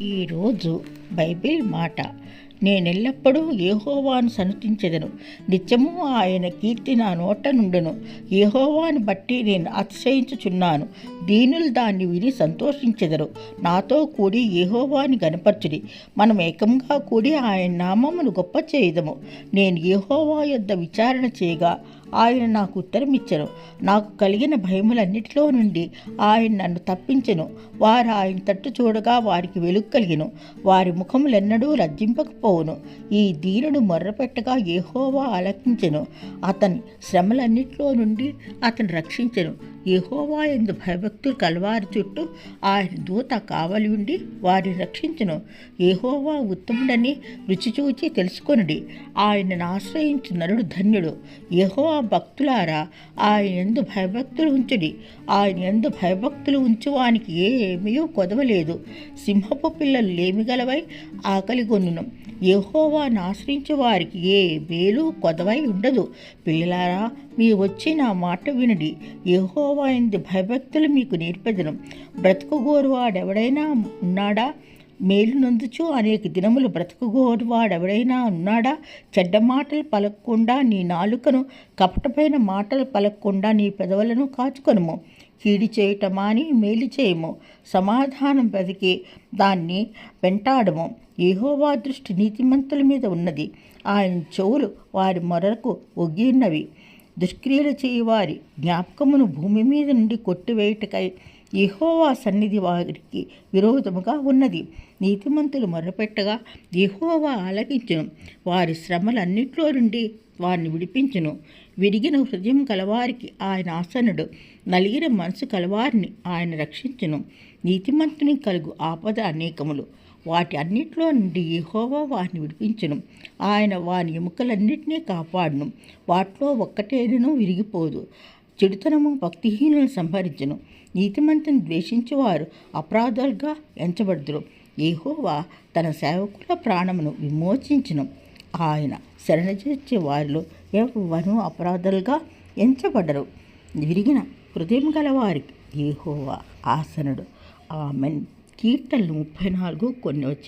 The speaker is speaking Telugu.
ఈరోజు బైబిల్ మాట. నేనెల్లప్పుడూ ఏహోవాను సనుతించెదను. నిత్యము ఆయన కీర్తి నా నోట నుండును. ఏహోవాను బట్టి నేను అతిశయించుచున్నాను. దీనులు దాన్ని విని సంతోషించెదరు. నాతో కూడి యెహోవాని గనపరచుడి మనం ఏకంగా కూడి ఆయన నామమును గొప్ప చేయదము. నేను యెహోవా యొద్ద విచారణ చేయగా ఆయన నాకు ఉత్తరమిచ్చను. నాకు కలిగిన భయములన్నిటిలో నుండి ఆయన నన్ను తప్పించెను. వారు ఆయన తట్టు చూడగా వారికి వెలుగు కలిగిను. వారి ముఖములెన్నడూ లజ్జింపకపోవును ఈ దీనుడు మొర్రపెట్టగా ఏహోవా ఆలకించెను. అతని శ్రమలన్నిటిలో నుండి అతను రక్షించెను. యహోవా ఎందు భయభక్తులు కలవారి చుట్టూ ఆయన దూత కావలి ఉండి వారిని రక్షించను. యహోవా ఉత్తముడని రుచి చూచి తెలుసుకొనుడి. ఆయనను ఆశ్రయించు నరుడు ధన్యుడు. యహోవా భక్తులారా ఆయన ఎందు భయభక్తులు ఉంచుడి. ఆయన ఎందు భయభక్తులు ఉంచువానికి ఏమీ కొదవలేదు. సింహపు పిల్లలు లేమిగలవై ఆకలి గొన్నును యెహోవాను ఆశ్రయించే వారికి ఏ మేలు కొదవై ఉండదు. పిల్లలారా మీ వచ్చి నా మాట వినుడి. ఎహోవా ఎందు భయభక్తులు మీకు నేర్పెదను. బ్రతుకుగోరువాడెవడైనా ఉన్నాడా? మేలునందుచు అనేక దినములు బ్రతుకుగోరువాడెవడైనా ఉన్నాడా? చెడ్డ మాటలు పలకకుండా నీ నాలుకను కపటపైన మాటలు పలకకుండా నీ పెదవులను కాచుకొనుము. కీడి చేయటమా అని మేలు చేయము. సమాధానం బ్రతికి దాన్ని వెంటాడము. ఏహోవా దృష్టి నీతిమంతుల మీద ఉన్నది. ఆయన చెవులు వారి మొరకు ఒగ్గిన్నవి దుష్క్రియలు చేయవారి జ్ఞాపకమును భూమి మీద నుండి కొట్టివేయుటకై యహోవా సన్నిధి వారికి విరోధముగా ఉన్నది. నీతిమంతులు మొరపెట్టగా యహోవా ఆలకించును. వారి శ్రమలన్నిట్లో నుండి వారిని విడిపించును. విరిగిన హృదయం కలవారికి ఆయన ఆసనుడు. నలిగిన మనసు కలవారిని ఆయన రక్షించును. నీతిమంతుని కలుగు ఆపద అనేకములు. వాటి అన్నిట్లో నుండి యెహోవా వారిని విడిపించును. ఆయన వాని ఎముకలన్నింటినీ కాపాడును. వాటిలో ఒక్కటేనూ విరిగిపోదు. చెడుతనము భక్తిహీనులను సంహరించను. నీతిమంతుని ద్వేషించేవారు అపరాధాలుగా ఎంచబడుదురు. ఏహోవా తన సేవకుల ప్రాణమును విమోచించును. ఆయన శరణచేర్చే వారిలో ఎవరు అపరాధాలుగా ఎంచబడరు. విరిగిన హృదయం గలవారికి ఏహోవా ఆసనుడు. ఆమెన్. కీర్తనలు ముప్పై నాలుగు కొన్ని వచ్చిన